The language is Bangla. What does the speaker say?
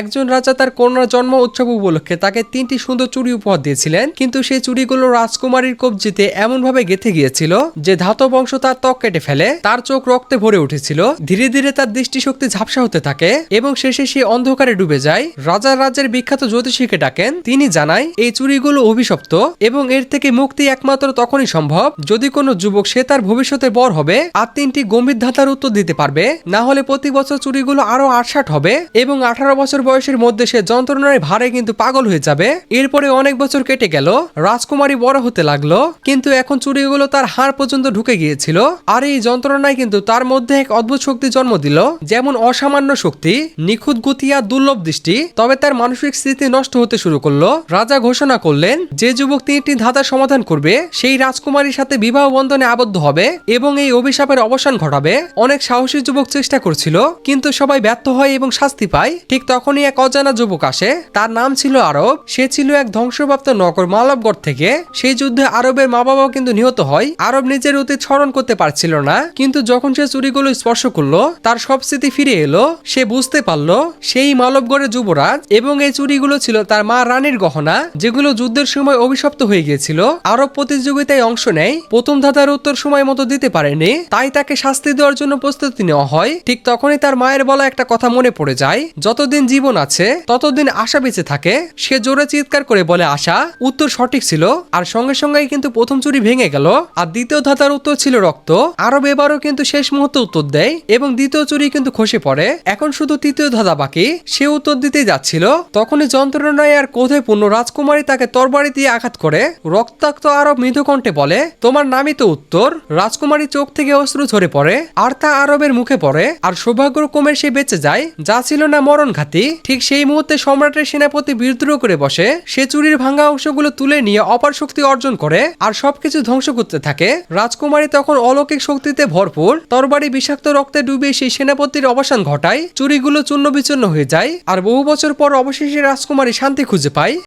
একজন রাজা তার কন্যার জন্ম উৎসব উপলক্ষে তাকে তিনটি সুন্দর চুড়ি উপহার দিয়েছিলেন। কিন্তু সেই চুড়িগুলো রাজকুমারীর কবজিতে এমনভাবে গেথে গিয়েছিল যে ধাতব অংশ তার ত্বক কেটে ফেলে, তার চোখ রক্তে ভরে উঠেছিল। ধীরে ধীরে তার দৃষ্টিশক্তি ঝাপসা হতে থাকে এবং শেষে সে অন্ধকারে ডুবে যায়। রাজার রাজ্যের বিখ্যাত জ্যোতিষীকে ডাকেন। তিনি জানায়, এই চুরিগুলো অভিশপ্ত এবং এর থেকে মুক্তি একমাত্র তখনই সম্ভব যদি কোনো যুবক সে তার ভবিষ্যতে বর হবে আর তিনটি গম্ভীর ধাঁধার উত্তর দিতে পারবে। না হলে প্রতি বছর চুরিগুলো আরও আটষাট হবে এবং আঠারো বছর বয়সের মধ্যে সে যন্ত্রণায় ভারে কিন্তু পাগল হয়ে যাবে। এরপরে অনেক বছর কেটে গেল, রাজকুমারী বড় হতে লাগল, কিন্তু এখন চুরিগুলো তার হাড় পর্যন্ত ঢুকে গিয়েছিল। আর এই যন্ত্রণায় কিন্তু তার মধ্যে এক অদ্ভুত শক্তি জন্ম দিল, যেমন অসামান্য শক্তি, নিখুঁত গতি আর দুর্লভ দৃষ্টি। তবে তার মানসিক স্থিতি নষ্ট হতে শুরু করল। রাজা ঘোষণা করলেন, যে যুবক তিনটি ধাঁধার সমাধান করবে, সেই রাজকুমারীর সাথে বিবাহ বন্ধনে আবদ্ধ হবে এবং এই অভিশাপের অবসান ঘটাবে। অনেক সাহসী যুবক চেষ্টা করছিল, কিন্তু সবাই ব্যর্থ হয় এবং শাস্তি পায়। ঠিক তখনই এক অজানা যুবক আসে। তার নাম ছিল আরব। সে ছিল এক ধ্বংসপ্রাপ্ত নগর মালবগড় থেকে। সেই যুদ্ধে আরবের মা বাবাও কিন্তু নিহত হয়। আরব নিজের অতীত স্মরণ করতে পারছিল না। কিন্তু যখন সে চুরিগুলো স্পর্শ করল, তার সব স্মৃতি ফিরে এলো। সে বুঝতে পারল, সেই মালবগড়ের যুবরাজ এবং এই চুরিগুলো ছিল তার মা রানীর গহনা, যেগুলো যুদ্ধের সময় অভিশপ্ত হয়ে গিয়েছিল। আরব প্রতিযোগিতায় অংশ নেয়। প্রথম ধাঁধার উত্তর সময় মতো দিতে পারেনি। তাই তাকে শাস্তি দেওয়ার জন্য প্রস্তুতি নেওয়া হয়। ঠিক তখনই তার মায়ের বলা একটা কথা মনে পড়ে যায়। যতদিন জীবন আছে, ততদিন আশা বেঁচে থাকে। সে জোরে চিৎকার করে বলে, আশা, উত্তর সঠিক ছিল। আর সঙ্গে সঙ্গেই কিন্তু প্রথম চুরি ভেঙে গেল। আর দ্বিতীয় ধাঁধার উত্তর ছিল রক্ত। আরব এবারও কিন্তু শেষ মুহূর্তে উত্তর দেয় এবং দ্বিতীয় চুরি কিন্তু খসে পড়ে। এখন শুধু তৃতীয় ধাঁধা বাকি। সে উত্তর দিতেই যাচ্ছিল। তখনই যন্ত্রণায় আর ক্রোধে পূর্ণ রাজকুমারী তাকে তরবারি দিয়ে আঘাত করে। রক্তাক্ত আরব মৃদুকণ্ঠে বলে, তোমার নামই তো উত্তর। রাজকুমারী চোখ থেকে অশ্রু ঝরে পড়ে, আর তা আরবের মুখে পড়ে। আর সৌভাগ্যক্রমে সে বেঁচে যায়, যা ছিল না মরণঘাতী। ঠিক সেই মুহূর্তে সম্রাটের সেনাপতি বিদ্রোহ করে বসে, সে চুরির ভাঙা অংশগুলো তুলে নিয়ে অপার শক্তি অর্জন করে আর সবকিছু ধ্বংস করতে থাকে। রাজকুমারী তখন অলৌকিক শক্তিতে ভরপুর, তরবারি বিষাক্ত রক্তে ডুবে সেই সেনাপতির অবসান ঘটায়, চুরিগুলো চূর্ণ বিচূর্ণ হয়ে যায় আর বহু বছর পর অবশেষে রাজকুমারী শান্তি খুঁজে পায়।